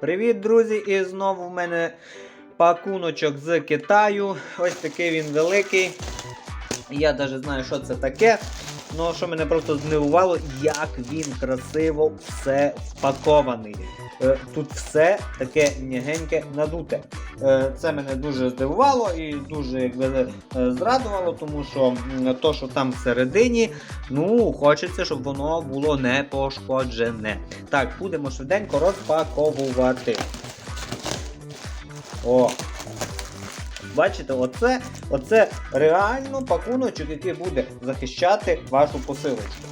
Привіт, друзі! І знову в мене пакуночок з Китаю. Ось такий він великий. Я навіть знаю, що це таке. Ну, що мене просто здивувало, як він красиво все впакований. Е, Тут все таке нягеньке надуте. Е, Це мене дуже здивувало і дуже якби, е, зрадувало, тому що то, що там всередині, ну, хочеться, щоб воно було не пошкоджене. Так, будемо швиденько розпаковувати. О! Бачите, оце, оце реально пакуночок, який буде захищати вашу посилочку.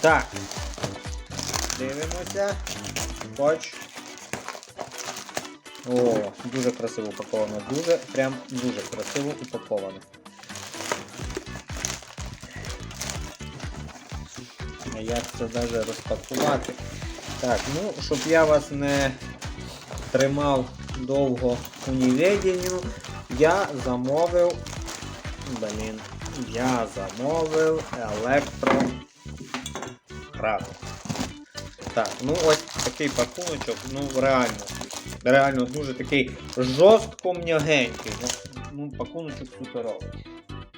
Так. Дивимося. Хоч. О, дуже красиво упаковано. Дуже, прям дуже красиво упаковано. Як це навіть розпакувати? Так, ну, щоб я вас не тримав довго у неведенню, я замовив. Блін, я замовив електрокран. Так, ну ось такий пакуночок, ну реально. Реально дуже такий жорстко м'ягенький. Ну, ну, пакуночок суперовий.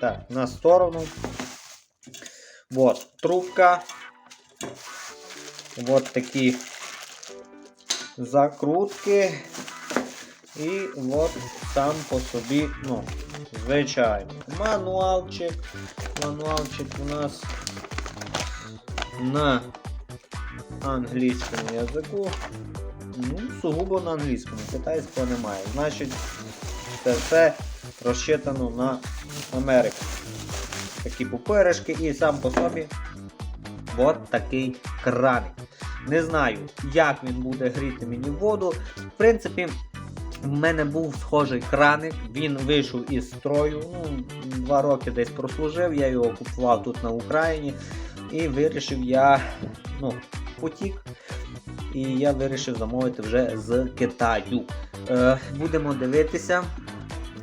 Так, на сторону. Вот, трубка. Вот такі закрутки. І от сам по собі, ну, звичайно. Мануалчик. Мануалчик у нас на англійському язику. Ну, сугубо на англійському, китайського немає. Значить, це все розчитано на Америку такі пупиришки і сам по собі от такий краник. Не знаю, як він буде гріти мені воду. В принципі, в мене був схожий краник, він вийшов із строю. Ну, Два роки десь прослужив, я його купував тут на Україні. І вирішив я ну, потік. І я вирішив замовити вже з Китаю. Е, Будемо дивитися.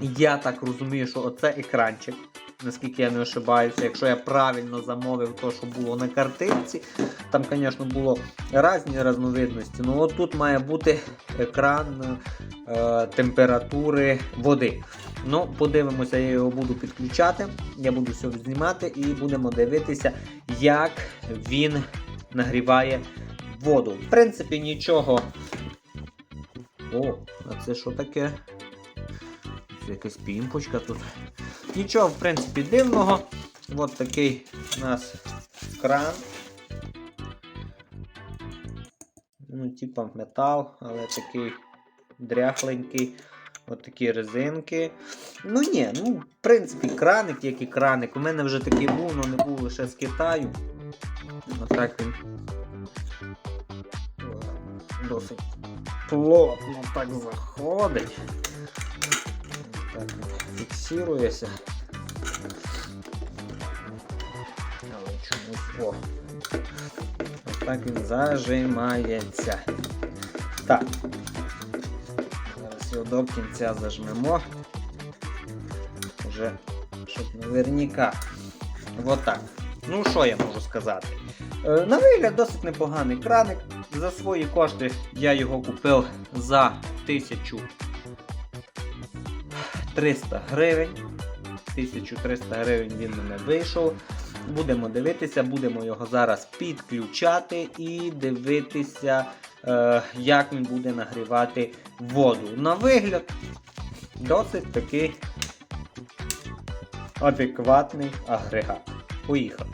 Я так розумію, що оце екранчик наскільки я не ошибаюся, якщо я правильно замовив те, що було на картинці. Там, звісно, було різні різновидності. Ну от тут має бути екран е, температури води. Ну, подивимося, я його буду підключати. Я буду все знімати і будемо дивитися, як він нагріває воду. В принципі, нічого. О, а це що таке? Це якась пімпочка тут. Нічого, в принципі, дивного. От такий у нас кран. Ну, типа метал, але такий дряхленький. От такі резинки. Ну ні, ну, в принципі, краник, як і краник. У мене вже такий був, але не був лише з Китаю. Отак він досить плотно так заходить. Так фіксується. Але чомусь о. Отак він зажимається. Так. Зараз його до кінця зажмемо. Вже, щоб наверняка. Вот так. Ну, що я можу сказати? Е, на вигляд досить непоганий краник. За свої кошти я його купив за 1000 300 гривень. 1300 гривень він мене вийшов. Будемо дивитися, будемо його зараз підключати і дивитися, е, як він буде нагрівати воду. На вигляд, досить такий адекватний агрегат. Поїхали.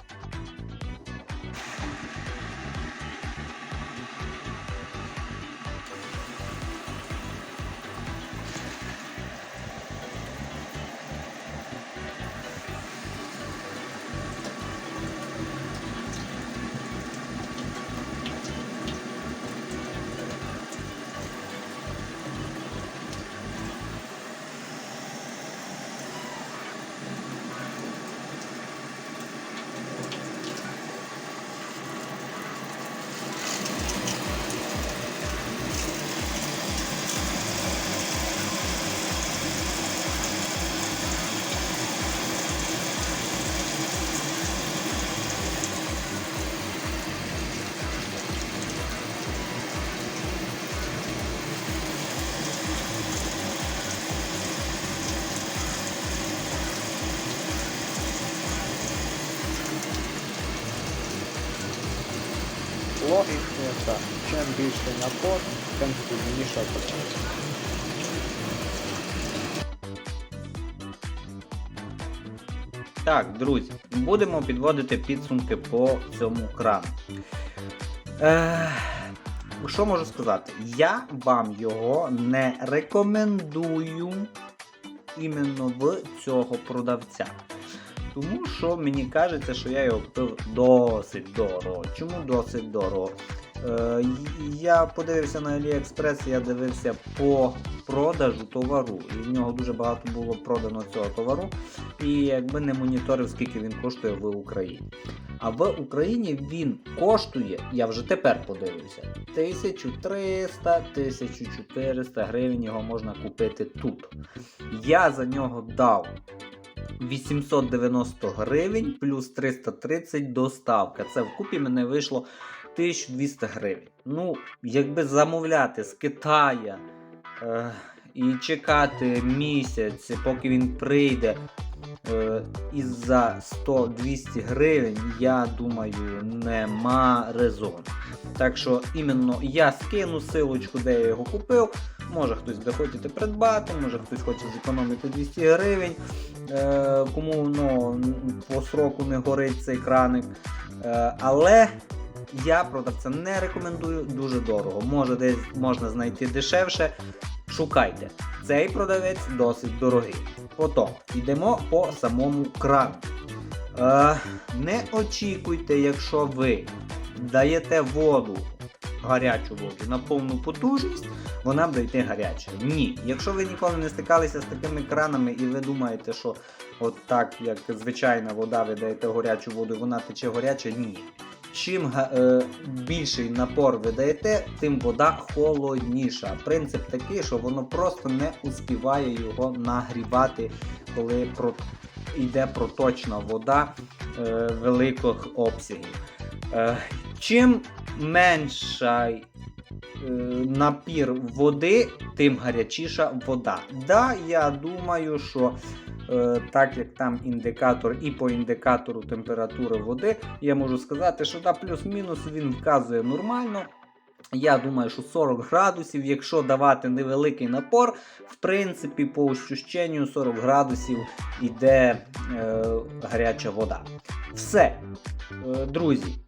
Логіки, так. Чим більший напор, тим складніша вода. Так, друзі, будемо підводити підсумки по цьому крану. Е, що можу сказати? Я вам його не рекомендую іменно в цього продавця. Тому що мені кажеться, що я його купив досить дорого. Чому досить дорого? Е, я подивився на AliExpress, я дивився по продажу товару. І в нього дуже багато було продано цього товару. І якби не моніторив, скільки він коштує в Україні. А в Україні він коштує, я вже тепер подивився, 1300-1400 гривень його можна купити тут. Я за нього дав 890 гривень плюс 330 доставка. Це вкупі мене вийшло 1200 гривень. Ну, якби замовляти з Китая е, і чекати місяць, поки він прийде. Е, і за 100-200 гривень, я думаю, нема резону. Так що іменно я скину силочку, де я його купив. Може хтось буде придбати, може хтось хоче зекономити 200 гривень. Е, кому ну, по сроку не горить цей краник. Е, але я продавця не рекомендую дуже дорого. Може десь можна знайти дешевше. Шукайте. Цей продавець досить дорогий. Потім йдемо по самому крану. Е, не очікуйте, якщо ви даєте воду, гарячу воду на повну потужність, вона буде йти гаряча. Ні. Якщо ви ніколи не стикалися з такими кранами і ви думаєте, що от так, як звичайна вода, ви даєте гарячу воду, вона тече гаряча, ні. Чим е, більший напор ви даєте, тим вода холодніша. Принцип такий, що воно просто не успіває його нагрівати, коли про... йде проточна вода е, великих обсягів. Е, чим менший е, напір води, тим гарячіша вода. Да, я думаю, що е, так як там індикатор і по індикатору температури води, я можу сказати, що да, плюс-мінус він вказує нормально. Я думаю, що 40 градусів, якщо давати невеликий напор, в принципі, по ощущенню 40 градусів іде е, гаряча вода. Все, е, друзі.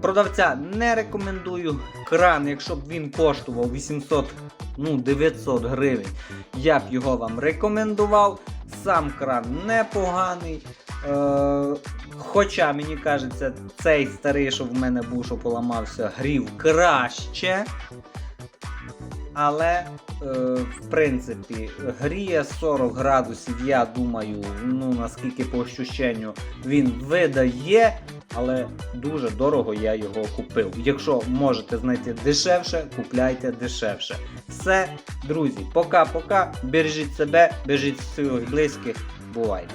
Продавця не рекомендую. Кран, якщо б він коштував 800, ну 900 гривень, я б його вам рекомендував. Сам кран непоганий. Е, хоча мені кажеться, цей старий, що в мене був, що поламався, грів краще. Але, е, в принципі, гріє 40 градусів, я думаю, ну наскільки по ощущенню він видає, але дуже дорого я його купив. Якщо можете знайти дешевше, купляйте дешевше. Все, друзі, пока-пока. Бережіть себе, бережіть своїх близьких. Бувайте!